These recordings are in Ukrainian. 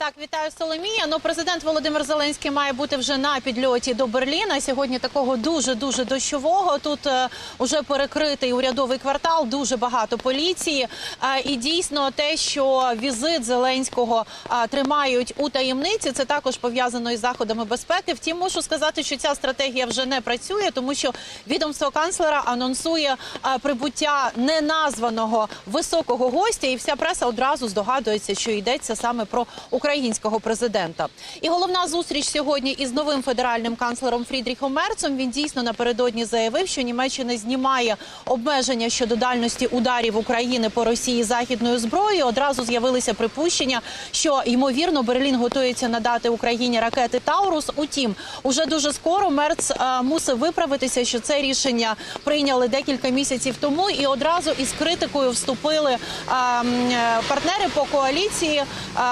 Так, вітаю Соломія. Ну, президент Володимир Зеленський має бути вже на підльоті до Берліна. Сьогодні такого дуже дуже дощового. Тут е, уже перекритий урядовий квартал, дуже багато поліції. Е, і дійсно, те, що візит Зеленського е, тримають у таємниці, це також пов'язано із заходами безпеки. Втім, мушу сказати, що ця стратегія вже не працює, тому що відомство канцлера анонсує е, прибуття неназваного високого гостя, і вся преса одразу здогадується, що йдеться саме про українського президента. І головна зустріч сьогодні із новим федеральним канцлером Фрідріхом Мерцем. Він дійсно напередодні заявив, що Німеччина знімає обмеження щодо дальності ударів України по Росії західною зброєю. Одразу з'явилися припущення, що ймовірно Берлін готується надати Україні ракети Таурус. Утім, уже дуже скоро Мерц е, мусив виправитися, що це рішення прийняли декілька місяців тому, і одразу із критикою вступили е, м, е, партнери по коаліції е,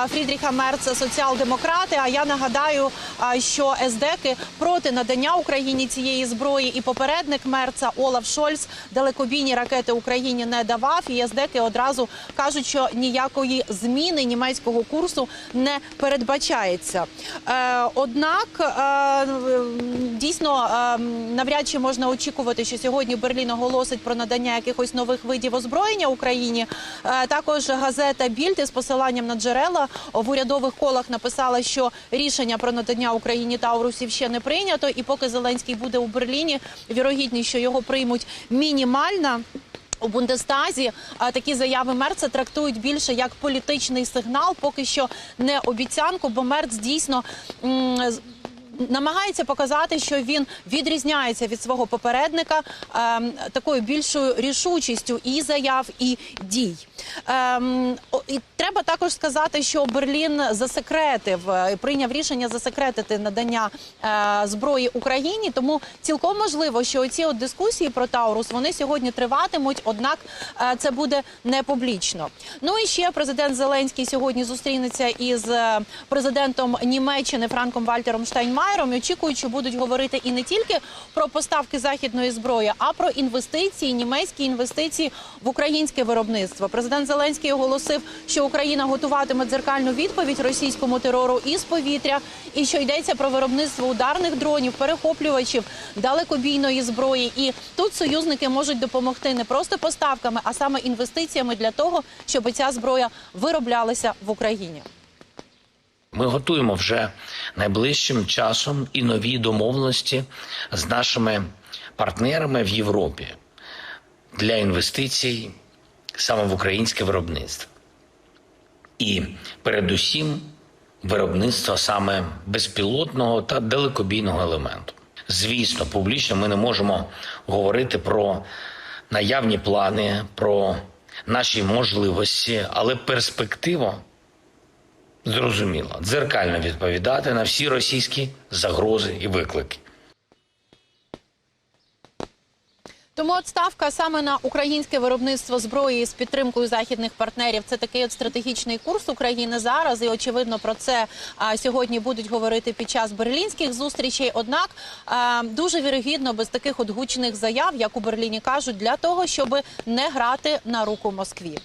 Фрідріха Мерца, соціал-демократи. А я нагадаю, що СДЕКи проти надання Україні цієї зброї, і попередник Мерца Олаф Шольц далекобійні ракети Україні не давав. І СДЕКи одразу кажуть, що ніякої зміни німецького курсу не передбачається. Е, однак е, дійсно е, навряд чи можна очікувати, що сьогодні Берлін оголосить про надання якихось нових видів озброєння Україні. Також газета Більд із посиланням на джерела в урядових колах написала, що рішення про надання Україні Таурусів ще не прийнято, і поки Зеленський буде у Берліні, вірогідність, що його приймуть мінімальна. У Бундестазі такі заяви Мерца трактують більше як політичний сигнал, поки що не обіцянку, бо Мерц дійсно. м, Намагається показати, що він відрізняється від свого попередника ем, такою більшою рішучістю і заяв, і дій. О, і треба також сказати, що Берлін засекретив, е, прийняв рішення засекретити надання е, зброї Україні. Тому цілком можливо, що оці от дискусії про Таурус вони сьогодні триватимуть однак е, це буде не публічно. Ну і ще президент Зеленський сьогодні зустрінеться із е, президентом Німеччини Франком Вальтером Штайнмаєром. І очікують, що будуть говорити і не тільки про поставки західної зброї, а про інвестиції, німецькі інвестиції в українське виробництво. Президент Зеленський оголосив, що Україна готуватиме дзеркальну відповідь російському терору із повітря, і що йдеться про виробництво ударних дронів, перехоплювачів, далекобійної зброї. І тут союзники можуть допомогти не просто поставками, а саме інвестиціями для того, щоб ця зброя вироблялася в Україні. Ми готуємо вже найближчим часом і нові домовленості з нашими партнерами в Європі для інвестицій саме в українське виробництво. І передусім виробництво саме безпілотного та далекобійного елементу. Звісно, публічно ми не можемо говорити про наявні плани, про наші можливості, але перспектива зрозуміло, дзеркально відповідати на всі російські загрози і виклики. Тому от ставка саме на українське виробництво зброї з підтримкою західних партнерів це такий от стратегічний курс України зараз. І очевидно про це а, сьогодні будуть говорити під час берлінських зустрічей. Однак а, дуже вірогідно без таких от гучних заяв, як у Берліні кажуть, для того, щоб не грати на руку Москві.